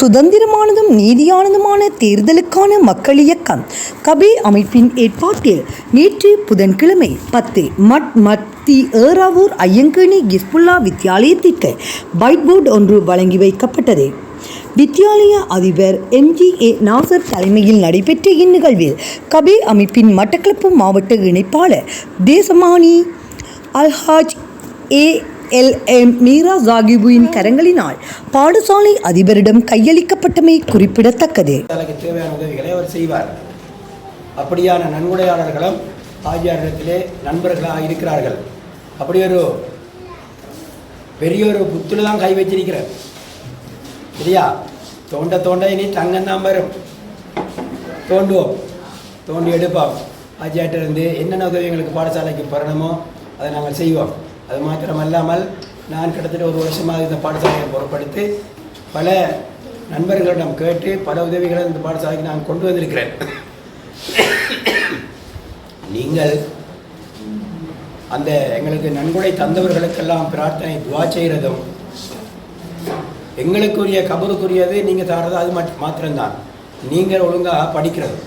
சுதந்திரமானதும் நீதியானதுமான தேர்தலுக்கான மக்கள் இயக்கம் கபே அமைப்பின் ஏற்பாட்டில் நேற்று புதன்கிழமை பத்து மட் மத்தி ஏறாவூர் ஐயங்கேணி கிஸ்புல்லா வித்தியாலயத்திற்கு பைட் போர்டு ஒன்று வழங்கி வைக்கப்பட்டது. வித்தியாலய அதிபர் எம்ஜிஏ நாசர் தலைமையில் நடைபெற்ற இந்நிகழ்வில் கபே அமைப்பின் மட்டக்களப்பு மாவட்ட இணைப்பாளர் தேசமானி Alhaj A. L. M. Meera ஜாகிபுவின் கரங்களினால் பாடசாலை அதிபரிடம் கையளிக்கப்பட்டமை குறிப்பிடத்தக்கது. தேவையான உதவிகளை அவர் செய்வார். அப்படியான நன்கொடையாளர்களும் ஆஜியாரிடத்திலே நண்பர்களாக இருக்கிறார்கள். அப்படி ஒரு பெரிய ஒரு புத்தில் தான் கை வச்சிருக்கிறார். சரியா தோண்ட தோண்ட இனி தங்கம் தான் வரும். தோண்டுவோம். தோண்டி எடுப்போம். ஆஜியாட்டிருந்து என்னென்ன உதவி எங்களுக்கு பாடசாலைக்கு பெறணுமோ அதை நாங்கள் செய்வோம். அது மாத்திரமல்லாமல் நான் கிட்டத்தட்ட ஒரு வருஷமாக இந்த பாடசாலையை பொருட்படுத்தி பல நண்பர்களிடம் கேட்டு பல உதவிகளை இந்த பாடசாலைக்கு நான் கொண்டு வந்திருக்கிறேன். நீங்கள் அந்த எங்களுக்கு நன்கொடை தந்தவர்களுக்கெல்லாம் பிரார்த்தனை துவா செய்கிறதும் எங்களுக்குரிய கபருக்குரியது நீங்கள் தர்றது அது மட் மாத்திரம்தான். நீங்கள் ஒழுங்காக படிக்கிறது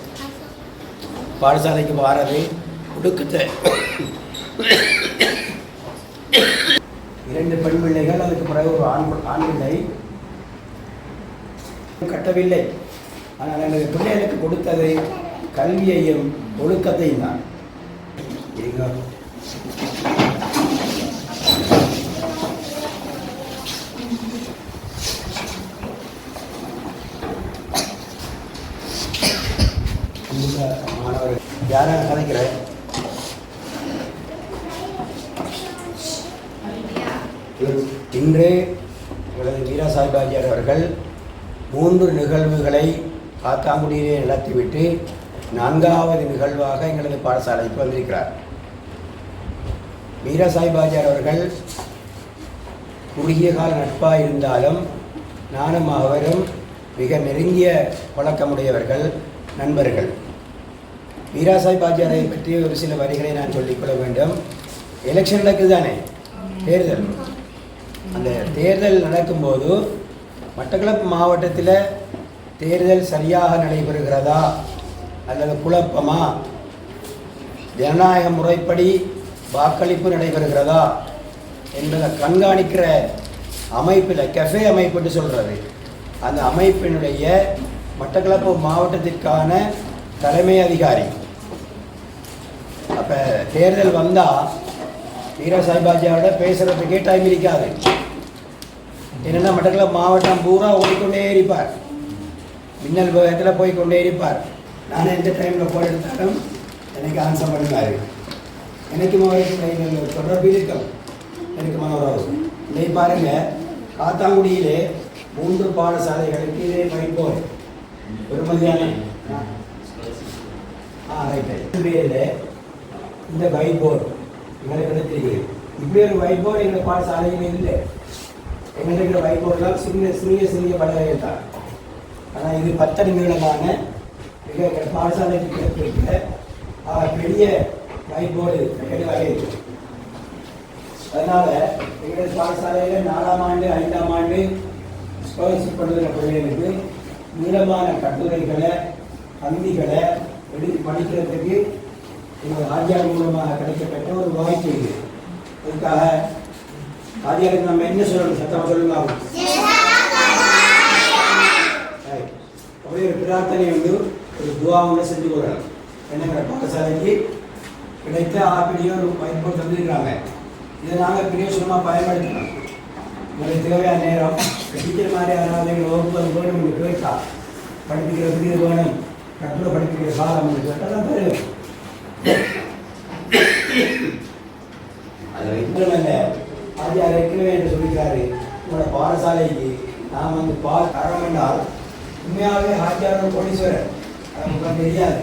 பாடசாலைக்கு வாரது ஒடுக்கத்தை இரண்டு பெண் பிள்ளைகள் அதுக்கு பிறகு ஒரு ஆண் ஆண் பிள்ளை. கட்டவில்லை. ஆனால் எனக்கு பிள்ளைகளுக்கு கொடுத்தது கல்வியையும் ஒழுக்கத்தையும் தான். மாணவர்கள் யாராக கதைக்கிறேன் இன்று எங்களது வீரா சாஹிபாஜியார் அவர்கள் மூன்று நிகழ்வுகளை காத்தாங்குடியிலே நடத்திவிட்டு நான்காவது நிகழ்வாக எங்களது பாடசாலைக்கு வந்திருக்கிறார். வீரா சாஹிபாஜியார் அவர்கள் குறுகிய கால நட்பாக இருந்தாலும் நானும் அவரும் மிக நெருங்கிய பழக்கமுடையவர்கள் நண்பர்கள். வீராசாய் பாஜியாரை பற்றி ஒரு சில வரிகளை நான் சொல்லிக்கொள்ள வேண்டும். எலெக்ஷன் நடக்குது தானே? தேர்தல். அந்த தேர்தல் நடக்கும்போது மட்டக்களப்பு மாவட்டத்தில் தேர்தல் சரியாக நடைபெறுகிறதா அல்லது குழப்பமா? ஜனநாயக முறைப்படி வாக்களிப்பு நடைபெறுகிறதா என்பதை கண்காணிக்கிற அமைப்பில் கெஃபே அமைப்புன்னு சொல்கிறது அந்த அமைப்பினுடைய மட்டக்களப்பு மாவட்டத்திற்கான தலைமை அதிகாரி. அப்போ தேர்தல் வந்தால் வீரா சாய்பாஜியாவோட பேசுகிறதுக்கே டைம் இருக்காது. என்னென்னா மட்டத்தில் மாவட்டம் பூரா ஓடிக்கொண்டே இருப்பார். மின்னல் வேகத்தில் போய் கொண்டே இருப்பார். நான் எந்த டைமில் போய் எடுத்தாலும் எனக்கு ஆன்சர் பண்ணுவார். எனக்கு அவருக்கு தொடர்பு இருக்கும். எனக்கு மனோரவசம் இதை பாருங்கள் காத்தாங்குடியிலே மூன்று பாடசாலைகளுக்கு இதே படிப்போம் ஒரு மதியான ஆ ரைட்டு பேரில் இந்த வைப்போர் எங்களுக்கு கிடைத்திருக்கு இப்படி ஒரு வைப்போர் எங்கள் பாடசாலையில் இல்லை. எங்கள் இருக்கிற வைப்போர்லாம் சிறிய சிறிய சிறிய பலகைகள் தான். ஆனால் இது பத்தடி நிமிடமான மிக எங்கள் பாடசாலைக்கு கிடைத்திருக்கிற பெரிய வைப்போர்டு வகை இருக்கு அதனால் எங்களது பாடசாலையில் நாலாம் ஆண்டு ஐந்தாம் ஆண்டு ஸ்காலர்ஷிப் பண்ணுற பிள்ளைகளுக்கு நீளமான கட்டுரைகளை கந்திகளை எழுதி படிக்கிறதுக்கு எங்கள் ஆஜியார் மூலமாக கிடைக்கப்பட்ட ஒரு வாய்ப்பு இது. அதுக்காக ஆஜியாருக்கு நம்ம என்ன சொல்லணும்? சத்தமாக சொல்லுங்க. அப்படியே ஒரு பிரார்த்தனை வந்து ஒரு துவா துவாவோட செஞ்சு கொள்ளலாம் என்னங்கிற பாடசாலைக்கு கிடைத்த ஆப்பிடியோ ஒரு பயன்பாடு தந்திருக்கிறாங்க. இதை நாங்கள் பிரயோசனமாக பயன்படுத்தலாம் உங்களுக்கு தேவையான நேரம்? டீச்சர் மாதிரி யாராவது எங்கள் வகுப்பு அது வேணும் உங்களுக்கு கேட்டா படிப்பிக்கிறதுக்கு இது வேணும் கட்டுரை படிப்பிக்கிற காலம் உங்களுக்கு கேட்டால் தான் தருவேன். அதில் இருக்கிறவங்க ஆஜியார் ஏற்கனவே என்று சொல்லிக்கிறாரு உங்களோட பாடசாலைக்கு நாம் வந்து பால் தரம் என்றால் உண்மையாகவே ஆஜியார் கோடீஸ்வரர். அது உங்களுக்கு தெரியாது.